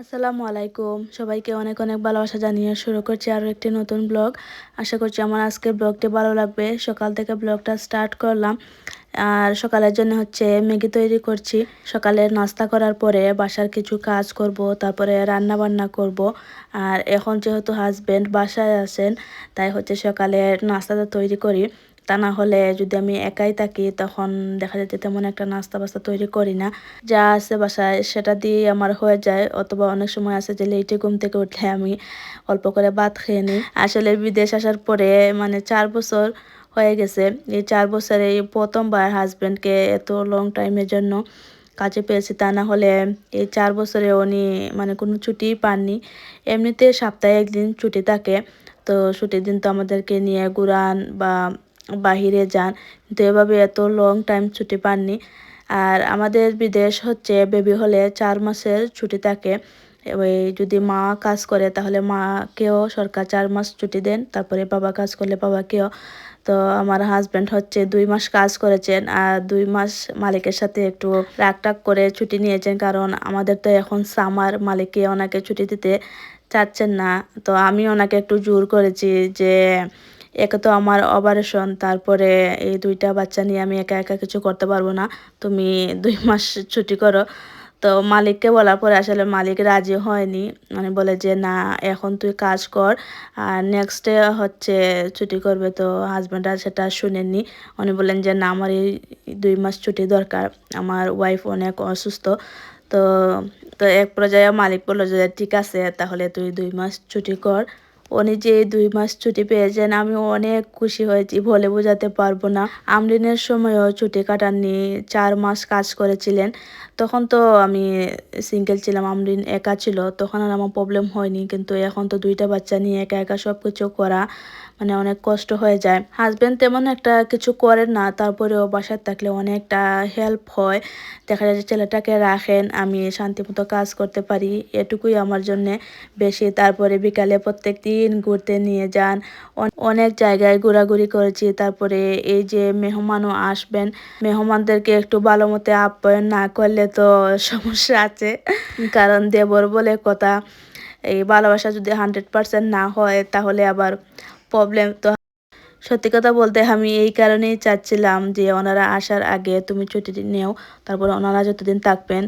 আসসালামু আলাইকুম। সবাইকে অনেক অনেক ভালোবাসা জানিয়ে শুরু করছি আরও একটি নতুন ব্লগ। আশা করছি আমার আজকের ব্লগটি ভালো লাগবে। সকাল থেকে ব্লগটা স্টার্ট করলাম। আর সকালের জন্য হচ্ছে ম্যাগি তৈরি করছি। সকালে নাস্তা করার পরে বাসার কিছু কাজ করব, তারপরে রান্না বান্না করব। আর এখন যেহেতু হাজব্যান্ড বাসায় আছেন, তাই হচ্ছে সকালে নাস্তাটা তৈরি করি। তা না হলে যদি আমি একাই থাকি, তখন দেখা যাচ্ছে তেমন একটা নাস্তা বাস্তা তৈরি করি না। যা আছে বাসায়, সেটা দিয়ে আমার হয়ে যায়। অথবা অনেক সময় আছে যে লেটে ঘুম থেকে উঠলে আমি অল্প করে ভাত খেয়ে নিই। আসলে বিদেশ আসার পরে মানে চার বছর হয়ে গেছে। এই চার বছরে প্রথমবার হাজব্যান্ডকে এত লং টাইমের জন্য কাজে পেয়েছি। তা না হলে এই চার বছরে উনি মানে কোনো ছুটিই পাননি। এমনিতে সপ্তাহে একদিন ছুটি থাকে। তো ছুটির দিন তো আমাদেরকে নিয়ে ঘুরান বা বাহিরে যান। কিন্তু এভাবে এত লং টাইম ছুটি পাননি। আর আমাদের বিদেশ হচ্ছে বেবি হলে চার মাসের ছুটি থাকে। ওই যদি মা কাজ করে তাহলে মাকেও সরকার চার মাস ছুটি দেন। তারপরে বাবা কাজ করলে বাবাকেও। তো আমার হাজব্যান্ড হচ্ছে দুই মাস কাজ করেছেন আর দুই মাস মালিকের সাথে একটু রাগ টাগ করে ছুটি নিয়েছেন। কারণ আমাদের তো এখন সামার মালিককে ওনাকে ছুটি দিতে চাচ্ছেন না। তো আমি ওনাকে একটু জোর করেছি যে একে তো আমার অপারেশন তারপরে এই দুইটা বাচ্চা নিয়ে আমি একা একা কিছু করতে পারব না। তুমি দুই মাস ছুটি করো। তো মালিককে বলার পরে আসলে মালিক রাজি হয়নি। মানে বলে যে, না, এখন তুই কাজ কর, আর নেক্সটে হচ্ছে ছুটি করবে। তো হাজব্যান্ড আর সেটা শুনেননি। উনি বললেন যে, না, আমার এই দুই মাস ছুটি দরকার। আমার ওয়াইফ অনেক অসুস্থ। তো তো এক পর্যায়ে মালিক বলল যে, ঠিক আছে, তাহলে তুই দুই মাস ছুটি কর। উনি যে দুই মাস ছুটি পেয়েছেন, আমি অনেক খুশি হয়েছি, বলে বোঝাতে পারব না। আমরিনের সময়ও ছুটি কাটাননি, চার মাস কাজ করেছিলেন। তখন তো আমি সিঙ্গেল ছিলাম, আমরিন একা ছিল, তখন আর আমার প্রবলেম হয়নি, কিন্তু এখন তো দুইটা বাচ্চা নিয়ে একা একা সব কিছু করা মানে অনেক কষ্ট হয়ে যায়। হাজব্যান্ড তেমন একটা কিছু করেন না, তারপরেও বাসায় থাকলে অনেকটা হেল্প হয়। দেখা যায় যে ছেলেটাকে রাখেন, আমি শান্তিমতো কাজ করতে পারি, এটুকুই আমার জন্যে বেশি। তারপরে বিকালে প্রত্যেক দিন ঘুরতে নিয়ে যান অনেক জায়গায় ঘোরাঘুরি করেছি। তারপরে এই যে মেহমানও আসবেন, মেহমানদেরকে একটু ভালো মতো আপ্যায়ন না করলে তো সমস্যা আছে। কারণ দেবর বলে কথা, এই ভালোবাসা যদি হান্ড্রেড পারসেন্ট না হয়, তাহলে আবার প্রবলেম তো সত্যি কথা বলতে আমি এই কারণেই চাচ্ছিলাম যে ওনারা আসার আগে তুমি ছুটি নেও, তারপর ওনারা যতদিন থাকবেন,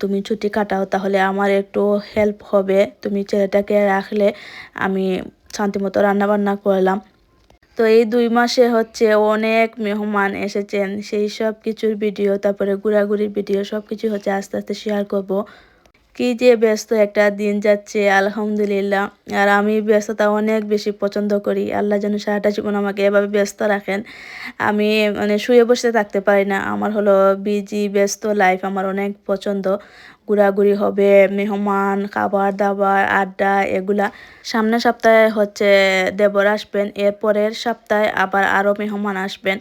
তুমি ছুটি কাটাও, তাহলে আমার একটু হেল্প হবে। তুমি ছেলেটাকে রাখলে আমি শান্তিমতো রান্নাবান্না করলাম। তো এই দুই মাসে হচ্ছে অনেক মেহমান এসেছেন, সেই সব কিছুর ভিডিও, তারপরে ঘোরাঘুরির ভিডিও সব কিছু হচ্ছে আস্তে আস্তে শেয়ার করব। কি যে ব্যস্ত একটা দিন যাচ্ছে, আলহামদুলিল্লাহ। আর আমি ব্যস্ততা অনেক বেশি পছন্দ করি। আল্লাহ যেন সারাটা জীবন আমাকে এভাবে ব্যস্ত রাখেন। আমি মানে শুয়ে বসে থাকতে পারি না। আমার হলো বিজি ব্যস্ত লাইফ আমার অনেক পছন্দ। ঘোরাঘুরি হবে, মেহমান খাবার দাবার আড্ডা এগুলা। সামনের সপ্তাহে হচ্ছে দেবর আসবেন। এরপরের সপ্তাহে আবার আরও মেহমান আসবেন।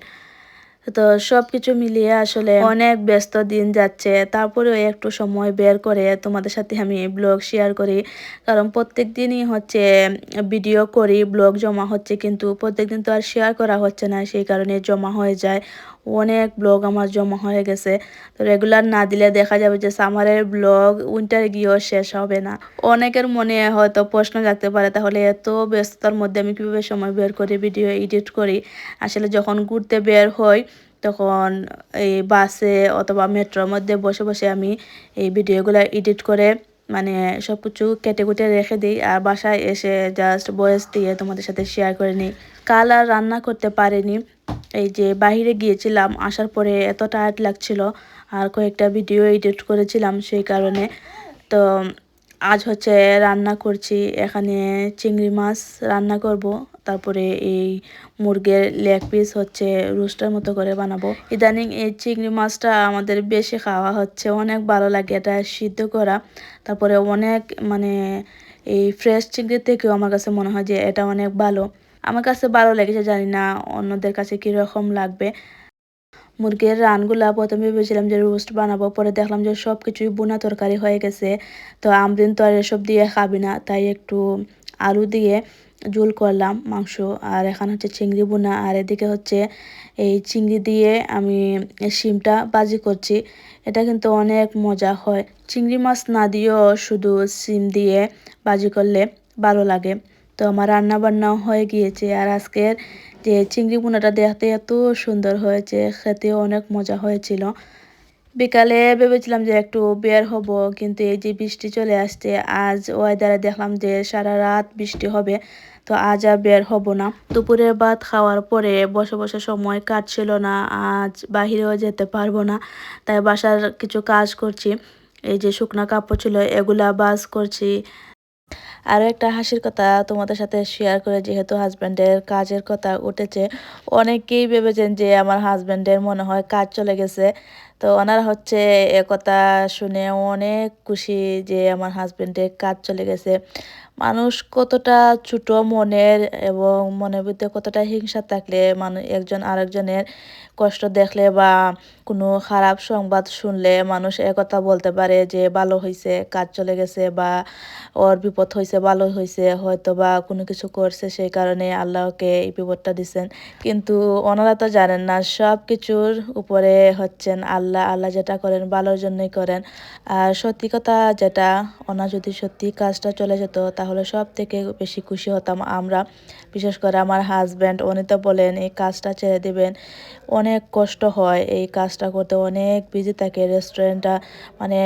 তো সব কিছু মিলিয়ে আসলে অনেক ব্যস্ত দিন যাচ্ছে। তারপরেও একটু সময় বের করে তোমাদের সাথে আমি ব্লগ শেয়ার করি। কারণ প্রত্যেক দিনই হচ্ছে ভিডিও করি, ব্লগ জমা হচ্ছে, কিন্তু প্রত্যেকদিন তো আর শেয়ার করা হচ্ছে না, সেই কারণে জমা হয়ে যায়। অনেক ব্লগ আমার জমা হয়ে গেছে। তো রেগুলার না দিলে দেখা যাবে যে সামারের ব্লগ উইন্টার গিয়েও শেষ হবে না। অনেকের মনে হয়তো প্রশ্ন জাগতে পারে, তাহলে এত ব্যস্ততার মধ্যে আমি কীভাবে সময় বের করি ভিডিও এডিট করি? আসলে যখন ঘুরতে বের হই, তখন এই বাসে অথবা মেট্রোর মধ্যে বসে বসে আমি এই ভিডিওগুলো এডিট করে মানে সব কিছু কেটে কুটে রেখে দিই আর বাসায় এসে জাস্ট বয়েস দিয়ে তোমাদের সাথে শেয়ার করে নিই। কাল আর রান্না করতে পারিনি। এই যে বাহিরে গিয়েছিলাম, আসার পরে এত টায়ার্ড লাগছিল আর কয়েকটা ভিডিও এডিট করেছিলাম সেই কারণে। তো আজ হচ্ছে রান্না করছি, এখানে চিংড়ি মাছ রান্না করব, তারপরে এই মুরগের লেগ পিস হচ্ছে রোস্টার মতো করে বানাবো। ইদানিং এই চিংড়ি মাছটা আমাদের বেশি খাওয়া হচ্ছে, অনেক ভালো লাগে এটা সিদ্ধ করা। তারপরে অনেক মানে এই ফ্রেশ চিংড়ির থেকেও আমার কাছে মনে হয় যে এটা অনেক ভালো। আমার কাছে ভালো লেগেছে, জানি না অন্যদের কাছে কীরকম লাগবে। মুরগির রানগুলা প্রথমে ভেবেছিলাম যে রোস্ট বানাবো, পরে দেখলাম যে সব কিছুই বোনা তরকারি হয়ে গেছে। তো আমদিন তো আর এসব দিয়ে খাবি না, তাই একটু আলু দিয়ে ঝোল করলাম, মাংস, আর এখানে হচ্ছে চিংড়ি বোনা, আর এদিকে হচ্ছে এই চিংড়ি দিয়ে আমি শিমটা বাজি করছি। এটা কিন্তু অনেক মজা হয়। চিংড়ি মাছ না দিয়েও শুধু শিম দিয়ে বাজি করলে ভালো লাগে। তো আমার রান্না বান্নাও হয়ে গিয়েছে। আর আজকের যে চিংড়ি বোনাটা দেখতে এত সুন্দর হয়েছে, খেতেও অনেক মজা হয়েছিল। বিকালে ভেবেছিলাম যে একটু বের হব, কিন্তু এই যে বৃষ্টি চলে আসছে, আজ ওয়েদারে দেখলাম যে সারা রাত বৃষ্টি হবে, তো আজ আর বের হব না। দুপুরের ভাত খাওয়ার পরে বসে বসে সময় কাটছিল না, আজ বাহিরেও যেতে পারব না, তাই বাসার কিছু কাজ করছি। এই যে শুকনা কাপড় ছিল, এগুলা বাস করছি আরও একটা হাসির কথা তোমাদের সাথে শেয়ার করে, যেহেতু হাজব্যান্ডের কাজের কথা উঠেছে, অনেকেই ভেবেছেন যে আমার হাজব্যান্ডের মনে হয় কাজ চলে গেছে। তো ওনারা হচ্ছে কথা শুনে অনেক খুশি যে আমার হাজব্যান্ডের কাজ চলে গেছে। মানুষ কতটা ছোট মনের এবং মনের ভিতরে কতটা হিংসা থাকলে মানুষ একজন আরেকজনের কষ্ট দেখলে বা কোনো খারাপ সংবাদ শুনলে মানুষ একথা বলতে পারে যে ভালো হয়েছে কাজ চলে গেছে বা ওর বিপদ হয়েছে ভালো হয়েছে হয়তো বা কোনো কিছু করছে সেই কারণে আল্লাহকে এই বিপদটা দিচ্ছেন কিন্তু ওনারা তো জানেন না সব কিছুর উপরে হচ্ছেন আল্লাহ। আল্লাহ আল্লাহ যেটা করেন ভালোর জন্যই করেন। আর সত্যি কথা যেটা, ওনার যদি সত্যি কাজটা চলে যেত, তাহলে সব থেকে বেশি খুশি হতাম আমরা। বিশেষ করে আমার হাজব্যান্ড উনি তো বলেন, এই কাজটা ছেড়ে দেবেন। অনেক কষ্ট হয় এই কাজটা করতে, অনেক বিজি থাকে রেস্টুরেন্টটা মানে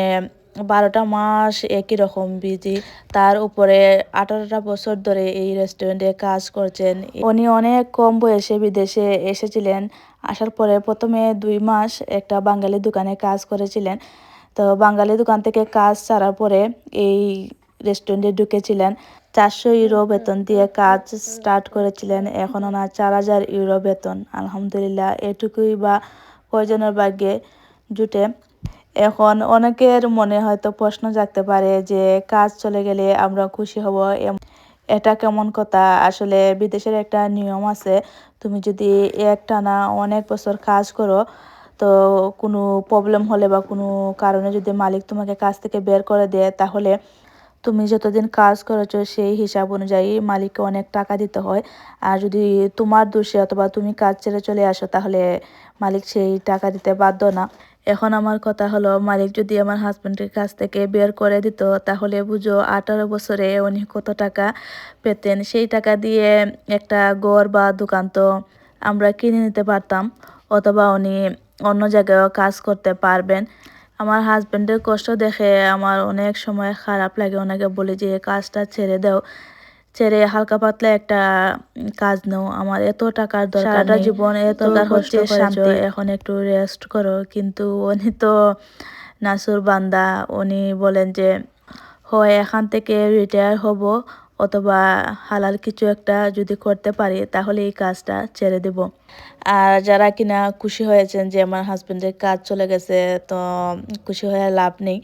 বারোটা মাস একই রকম বিজি। তার উপরে আঠারোটা বছর ধরে এই রেস্টুরেন্টে কাজ করছেন। উনি অনেক কম বয়সে বিদেশে এসেছিলেন। আসার পরে প্রথমে দুই মাস একটা বাঙালি দোকানে কাজ করেছিলেন। তো বাঙালি দোকান থেকে কাজ ছাড়ার পরে এই রেস্টুরেন্টে ঢুকেছিলেন। চারশো ইউরো বেতন দিয়ে কাজ স্টার্ট করেছিলেন। এখন ওনার চার হাজার ইউরো বেতন। আলহামদুলিল্লাহ, এটুকুই বা কয়জনের ভাগ্যে জুটে। এখন অনেকের মনে হয়তো প্রশ্ন জাগতে পারে যে কাজ চলে গেলে আমরা খুশি হব এটা কেমন কথা? আসলে বিদেশের একটা নিয়ম আছে, তুমি যদি একটানা অনেক বছর কাজ করো, তো কোনো প্রবলেম হলে বা কোনো কারণে যদি মালিক তোমাকে কাজ থেকে বের করে দেয়, তাহলে তুমি যতদিন কাজ করেছ সেই হিসাব অনুযায়ী মালিককে অনেক টাকা দিতে হয়। আর যদি তোমার দোষে অথবা তুমি কাজ ছেড়ে চলে আসো, তাহলে মালিক সেই টাকা দিতে বাধ্য না। এখন আমার কথা হলো, মালিক যদি আমার হাজব্যান্ডের কাছ থেকে বের করে দিত, তাহলে বুঝো আঠারো বছরে উনি কত টাকা পেতেন। সেই টাকা দিয়ে একটা গড় বা দোকান তো আমরা কিনে নিতে পারতাম, অথবা উনি অন্য জায়গায়ও কাজ করতে পারবেন। আমার হাজব্যান্ডের কষ্ট দেখে আমার অনেক সময় খারাপ লাগে। ওনাকে বলি যে কাজটা ছেড়ে দাও। ছেড়ে হালকা পাতলা একটা কাজ নাও। আমার এত টাকার দরকার জীবন এত হচ্ছে শান্তি। এখন একটু রেস্ট করো। কিন্তু উনি তো নাসুর বান্দা। উনি বলেন যে হয় এখান থেকে রিটায়ার হব। অথবা হালাল কিছু একটা যদি করতে পারি, তাহলে এই কাজটা ছেড়ে দেব। আর যারা কিনা খুশি হয়েছেন যে আমার হাজব্যান্ডের কাজ চলে গেছে, তো খুশি হয়ে লাভ নেই।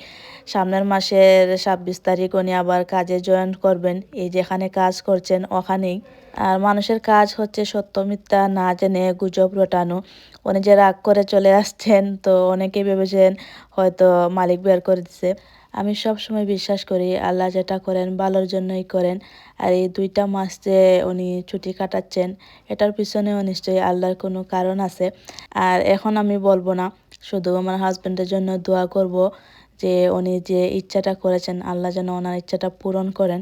সামনের মাসের ছাব্বিশ তারিখ উনি আবার কাজে জয়েন করবেন। এই যেখানে কাজ করছেন, ওখানেই। আর মানুষের কাজ হচ্ছে সত্য মিথ্যা না জেনে গুজব রটানো। উনি যে রাগ করে চলে আসছেন, তো অনেকেই ভেবেছেন হয়তো মালিক বের করে দিছে। আমি সব সময় বিশ্বাস করি, আল্লাহ যেটা করেন ভালোর জন্যই করেন। আর এই দুইটা মাস যে উনি ছুটি কাটাচ্ছেন, এটার পিছনেও নিশ্চয়ই আল্লাহর কোনো কারণ আছে। আর এখন আমি বলব না, শুধু আমার হাজব্যান্ডের জন্য দোয়া করব যে উনি যে ইচ্ছাটা করেছেন, আল্লাহ যেন ওনার ইচ্ছাটা পূরণ করেন।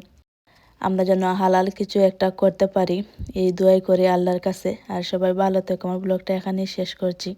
আমরা যেন হালাল কিছু একটা করতে পারি, এই দোয়াই করি আল্লাহর কাছে। আর সবাই ভালো থেকে, আমার ব্লগটা এখানেই শেষ করছি।